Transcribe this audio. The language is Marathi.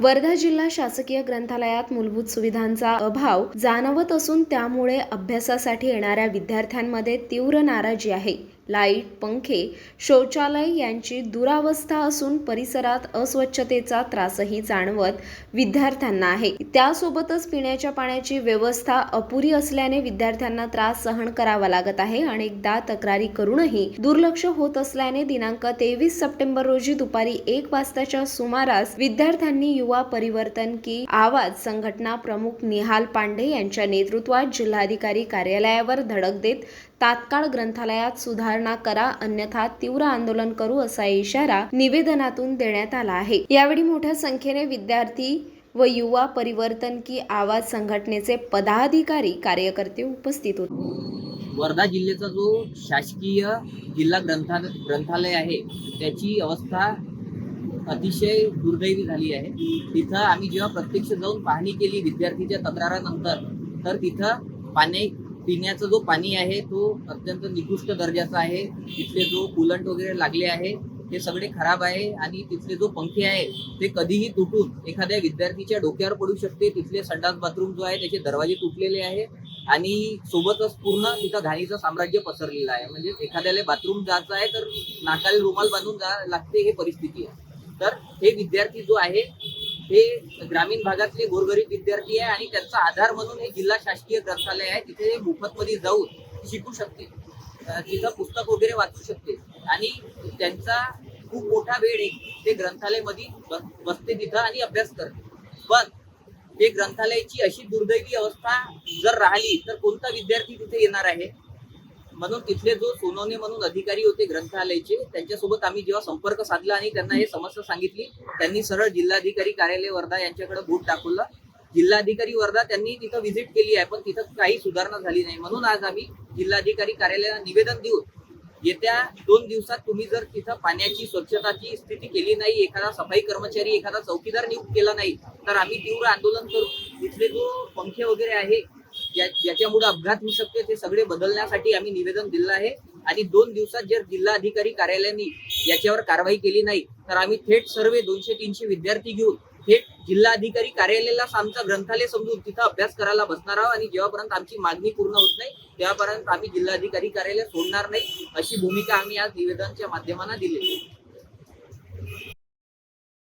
वर्धा जिल्हा शासकीय ग्रंथालयात मूलभूत सुविधांचा अभाव जाणवत असून त्यामुळे अभ्यासासाठी येणाऱ्या विद्यार्थ्यांमध्ये तीव्र नाराजी आहे. लाइट पंखे शौचालय यांची दुरावस्था असून परिसरात अस्वच्छतेचा त्रासही जाणवत विद्यार्थ्यांना आहे. त्यासोबतच पिण्याच्या पाण्याची व्यवस्था अपुरी असल्याने विद्यार्थ्यांना त्रास सहन करावा लागत आहे अनेकदा तक्रारी करूनही दुर्लक्ष होत असल्याने दिनांक तेवीस सप्टेंबर रोजी दुपारी एक वाजताच्या सुमारास विद्यार्थ्यांनी युवा परिवर्तन की आवाज संघटना प्रमुख निहाल पांडे यांच्या नेतृत्वात जिल्हाधिकारी कार्यालयावर धडक देत तात्काळ ग्रंथालयात सुधारणा करा अन्यथा तीव्र आंदोलन करू असा इशारा निवेदनातून देण्यात आला आहे. यावेळी मोठ्या संख्येने विद्यार्थी व युवा परिवर्तन की आवाज संघटनेचे पदाधिकारी कार्यकर्ते उपस्थित होते. वर्धा जिल्ह्याचा जो शासकीय जिल्हा ग्रंथा ग्रंथालय आहे त्याची अवस्था अतिशय दुर्दैवी झाली आहे. तिथं आम्ही जेव्हा प्रत्यक्ष जाऊन पाहणी केली विद्यार्थीच्या तक्रारानंतर तर तिथं पाणी पिण्याचा जो पाणी आहे तो अत्यंत निकृष्ट दर्जाचा आहे. तिथले जो कुलंट वगैरे लागले आहे ते सगळे खराब आहे आणि तिथले जो पंखे आहे ते कधीही तुटून एखाद्या विद्यार्थीच्या डोक्यावर पडू शकते. तिथले संडास बाथरूम जो आहे त्याचे दरवाजे तुटलेले आहे आणि सोबतच पूर्ण तिथं घाणीचं साम्राज्य पसरलेलं आहे. म्हणजे एखाद्याला बाथरूम जायचं आहे तर नाकाला रुमाल बांधून जा लागते हे परिस्थिती आहे. तर हे विद्यार्थी जो आहे हे ग्रामीण भागातले गोरगरीब विद्यार्थी आहे आणि त्यांचा आधार म्हणून हे जिल्हा शासकीय ग्रंथालय आहे. तिथे हे मोफतमध्ये जाऊन शिकू शकते तिथं पुस्तक वगैरे वाचू शकते आणि त्यांचा खूप मोठा वेळ एक ते ग्रंथालयमध्ये बसते तिथं आणि अभ्यास करते. पण हे ग्रंथालयाची अशी दुर्दैवी अवस्था जर राहिली तर कोणता विद्यार्थी तिथे येणार आहे? म्हणून तिथले जो सोनवणे म्हणून अधिकारी होते ग्रंथालयाचे त्यांच्यासोबत आम्ही जेव्हा संपर्क साधला आणि त्यांना हे समस्या सांगितली त्यांनी सरळ जिल्हाधिकारी कार्यालय वर्धा यांच्याकडे बोट दाखवलं. जिल्हाधिकारी वर्धा त्यांनी तिथं व्हिजिट केली आहे पण तिथं काही सुधारणा झाली नाही. म्हणून आज आम्ही जिल्हाधिकारी कार्यालयाला निवेदन देऊ येत्या दोन दिवसात तुम्ही जर तिथं पाण्याची स्वच्छताची स्थिती केली नाही एखादा सफाई कर्मचारी एखादा चौकीदार नियुक्त केला नाही तर आम्ही तीव्र आंदोलन करू. तिथले जो पंखे वगैरे आहे ज्याच्यामुळे अपघात होऊ शकते. ते सगळे बदलण्यासाठी आम्ही निवेदन दिलं आहे. आणि दोन दिवसात जर जिल्हा अधिकारी कार्यालयाने याच्यावर कारवाई केली नाही तर आम्ही थेट सर्वे दोनशे तीनशे विद्यार्थी घेऊन थेट जिल्हाधिकारी कार्यालयाला आमचा ग्रंथालय समजून तिथं अभ्यास करायला बसणार आहोत. आणि जेव्हापर्यंत आमची मागणी पूर्ण होत नाही तेव्हापर्यंत आम्ही जिल्हाधिकारी कार्यालय सोडणार नाही अशी भूमिका आम्ही आज निवेदनच्या माध्यमांना दिली